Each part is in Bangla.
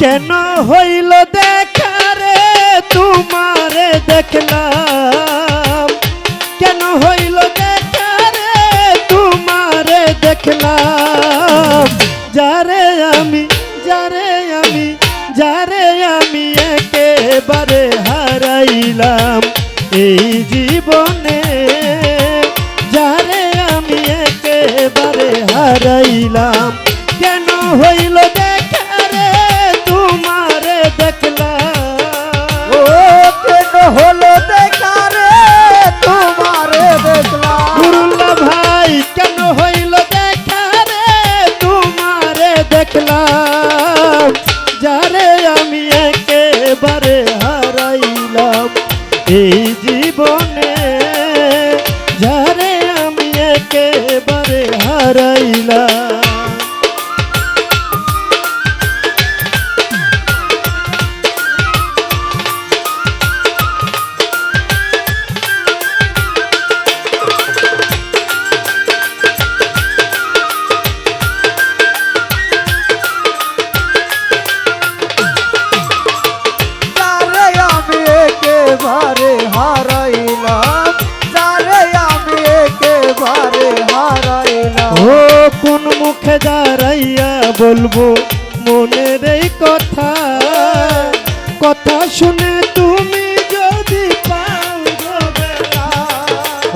কেন হইল দেখারে তোমারে দেখলাম। কেন হইল দেখারে তোমারে দেখলাম। যারে আমি যারে আমি যারে আমি একেবারে হারাইলাম। এই জীবনে এই জীবনে ও কোন মুখে দাঁড়াইয়া বলব মনের এই কথা? কথা শুনে তুমি যদি পাও।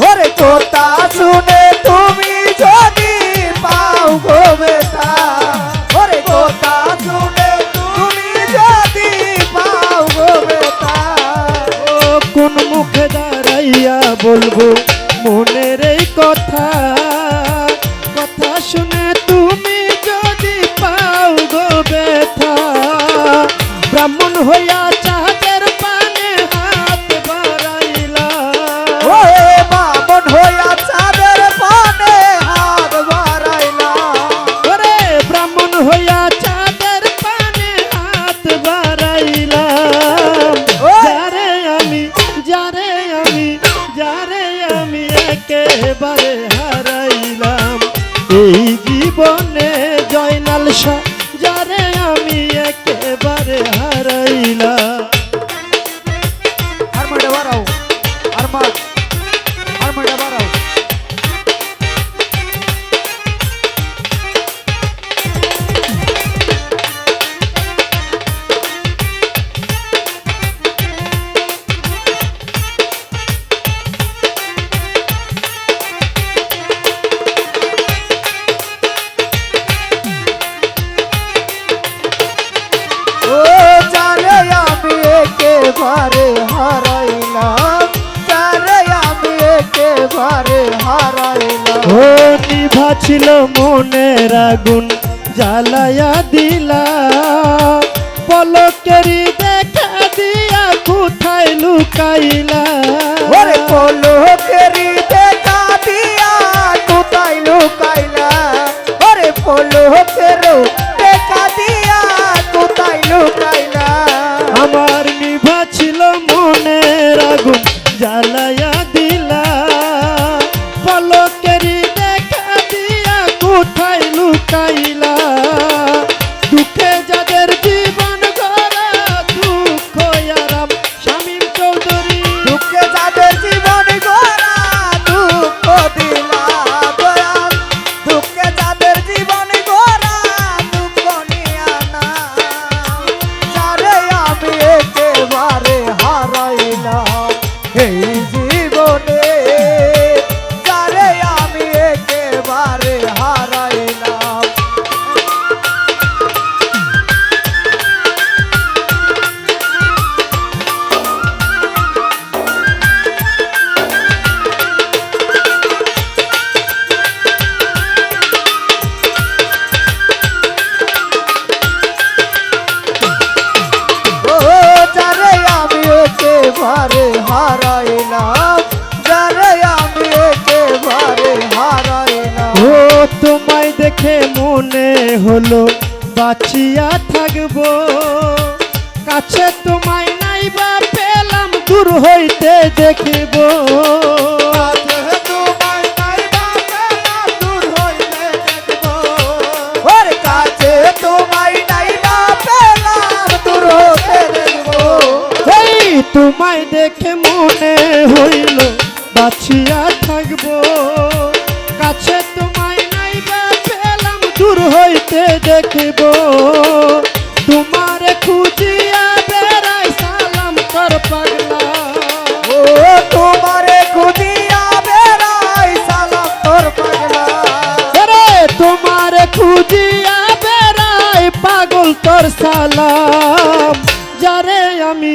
ওরে কথা শুনে তুমি যদি পাও গো বেটা। ওরে কথা শুনে তুমি যদি পাও গো বেটা। ও কোন মুখে দাঁড়াইয়া বলব মনের এই কথা? muchachas. একেবারে হারাইলাম ও নিভা ছিল মনের আগুন জ্বালায়া দিলা। পলকেরি দেখা দিয়া কোথায় লুকাইলা। ওরে পলকেরি দেখা দিয়া কোথায় লুকাইলা। ওরে পলকের এই একেবারে না যারে আমি একেবারে না ও, তোমায় দেখে মনে হলো, বাঁচিয়া থাকব। কাছে তোমায় নাই বা পেলাম, দূর হইতে দেখিব। তোমায় দেখে মনে হইল বাছিয়া থাকব। কাছে তোমায় নাই পেলাম দূর হইতে দেখব। তোমার খুঁজিয়া বেড়াই সালাম কর পাগলা। ও তোমারে খুদিয়া বেড়াই সালাম তোর পাগলা। রে তোমার খুঁজিয়া বেড়াই পাগল তোর সালাম। যারে আমি